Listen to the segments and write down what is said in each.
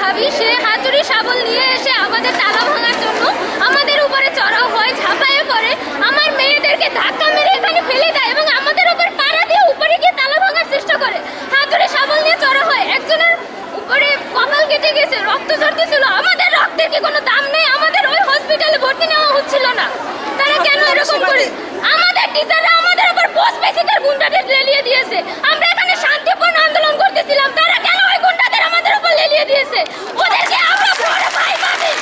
ভাবি, সে হাতুড়ি শাবল নিয়ে এসে আমাদের তালা ভাঙার জন্য আমাদের উপরে চড়াও হয়, ঝাঁপায়ে পড়ে। আমার মেয়েদেরকে ধাক্কা মেরে এখানে ফেলে দেয় এবং আমাদের উপর পাড়া দিয়ে উপরে গিয়ে তালা ভাঙার চেষ্টা করে। হাতুড়ি শাবল নিয়ে চড়া হয়। একজনের উপরে কপাল কেটে গেছে, রক্ত ঝরতেছিল। আমাদের রক্তের কি কোনো দাম নেই? আমাদের ওই হসপিটালে ভর্তি নেওয়া হচ্ছিল না। তারা কেন এরকম করে? আমাদের টিচাররা আমাদের উপর পোস্ট বেসিকের গুন্ডাদের লেলিয়ে দিয়েছে আমরা এখানে শান্তিপূর্ণ আন্দোলন করতেছিলাম তারা কেন ওই গুন্ডাদের আমাদের উপর লেলিয়ে দিয়েছে ওদেরকে আমরা বড় ভাই ভাবি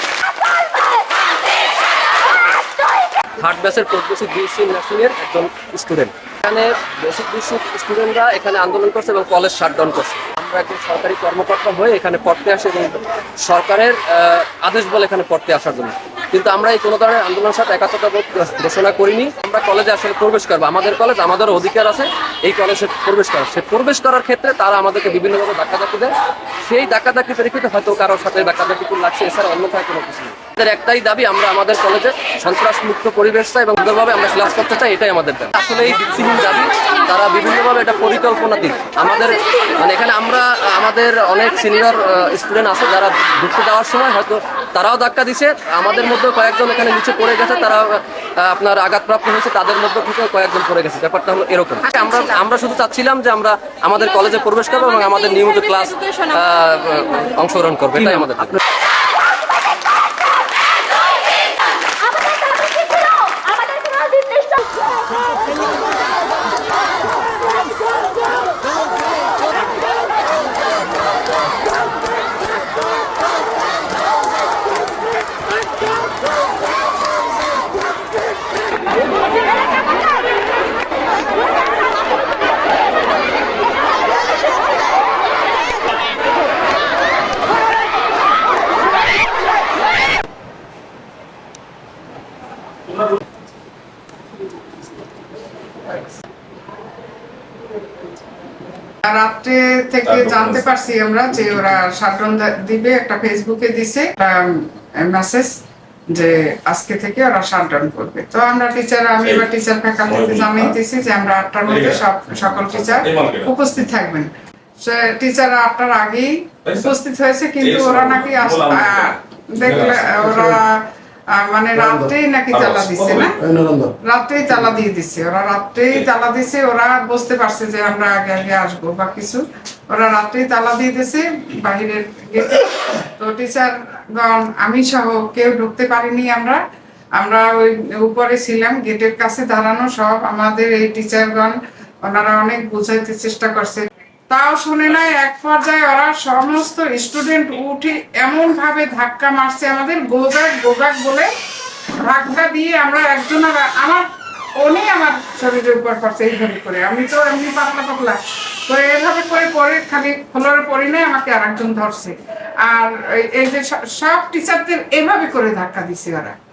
থার্ড ব্যাসের প্রগ্রেসিভ বিএসসি নার্সিংয়ের একজন স্টুডেন্ট। এখানে বেসিক বিএসসি স্টুডেন্টরা এখানে আন্দোলন করছে এবং কলেজ শাটডাউন করছে। আমরা একজন সরকারি কর্মকর্তা হয়ে এখানে পড়তে আসি এবং সরকারের আদেশ বলে এখানে পড়তে আসার জন্য। কিন্তু আমরা এই কোনো ধরনের আন্দোলন সাথে একাত্মতা ঘোষণা করিনি। আমরা কলেজে আসলে প্রবেশ করব। আমাদের কলেজ আমাদের অধিকার আছে, এই কলেজে প্রবেশ করার। সে প্রবেশ করার ক্ষেত্রে তারা আমাদেরকে বিভিন্নভাবে ধাক্কাধাক্কি দেয়। সেই ধাক্কাধাক্কি পরিপ্রেক্ষিতে হয়তো কারোর সাথে ধাক্কাধাক্কি লাগছে, এছাড়া অন্যথায় কোনো কিছু আমাদের একটাই দাবি, আমরা আমাদের কলেজে সন্ত্রাস মুক্ত পরিবেশ চাই এবং সুন্দরভাবে আমরা ক্লাস করতে চাই, এটাই আমাদের দাবি। আসলে এই ভিত্তিহীন দাবি, তারা বিভিন্নভাবে এটা পরিকল্পনা দিক। আমাদের মানে এখানে আমরা, আমাদের অনেক সিনিয়র স্টুডেন্ট আছে যারা ঢুকতে যাওয়ার সময় হয়তো তারাও ধাক্কা দিছে। আমাদের মধ্যে কয়েকজন এখানে নিচে পড়ে গেছে, তারা আপনার আঘাতপ্রাপ্ত হয়েছে। তাদের মধ্যে থেকে কয়েকজন পড়ে গেছে। ব্যাপারটা হলো এরকম। আমরা আমরা শুধু চাচ্ছিলাম যে আমরা আমাদের কলেজে প্রবেশ করব এবং আমাদের নিয়মিত ক্লাস অংশগ্রহণ করবে এটাই আমাদের রাত্রে থেকে জানতে পারছি আমরা যে ওরা শাটডাউন দিবে একটা ফেসবুকে দিছে মেসেজ যে আজকে থেকে ওরা শাটডাউন করবে। তো আমরা টিচার আমি এবার টিচার ফ্যাকাল্টিতে জানাইতেছি যে আমরা আটটার মধ্যে সব সকল টিচার উপস্থিত থাকবেন। টিচার আটটার আগেই উপস্থিত হয়েছে কিন্তু ওরা নাকি দেখলে ওরা মানে রাত্রেই নাকি চালা দিচ্ছে না? রাত্রেই তালা দিয়ে দিছে। ওরা রাত্রেই তালা দিছে ওরা বুঝতে পারছে যে আমরা আগে আগে আসব বা কিছু। ওরা রাত্রেই তালা দিয়ে দিছে বাহিরের গেটে। তো টিচার গণ আমি সহ কেউ ঢুকতে পারিনি আমরা। আমরা ওই উপরে ছিলাম গেটের কাছে দাঁড়ানো সব। আমাদের এই টিচারগণ ওনারা অনেক বোঝাইতে চেষ্টা করছে। তাও শুনে নাই, এক পর্যায়ে ওরা সমস্ত স্টুডেন্ট উঠে এমন ভাবে ধাক্কা মারছে আমাদের, গোগাক গোগাক বলে ধাক্কা দিয়ে আমরা একজন আমার উনি আমার শরীরের উপর পড়ছে, এইভাবে করে। আমি তো এমনি পাতলা পাতলা। তো এইভাবে করে পরে খালি ফ্লোরে পড়ি নাই, আমাকে আর একজন ধরছে। আর এই- এই যে সব টিচারদের এভাবে করে ধাক্কা দিছে ওরা।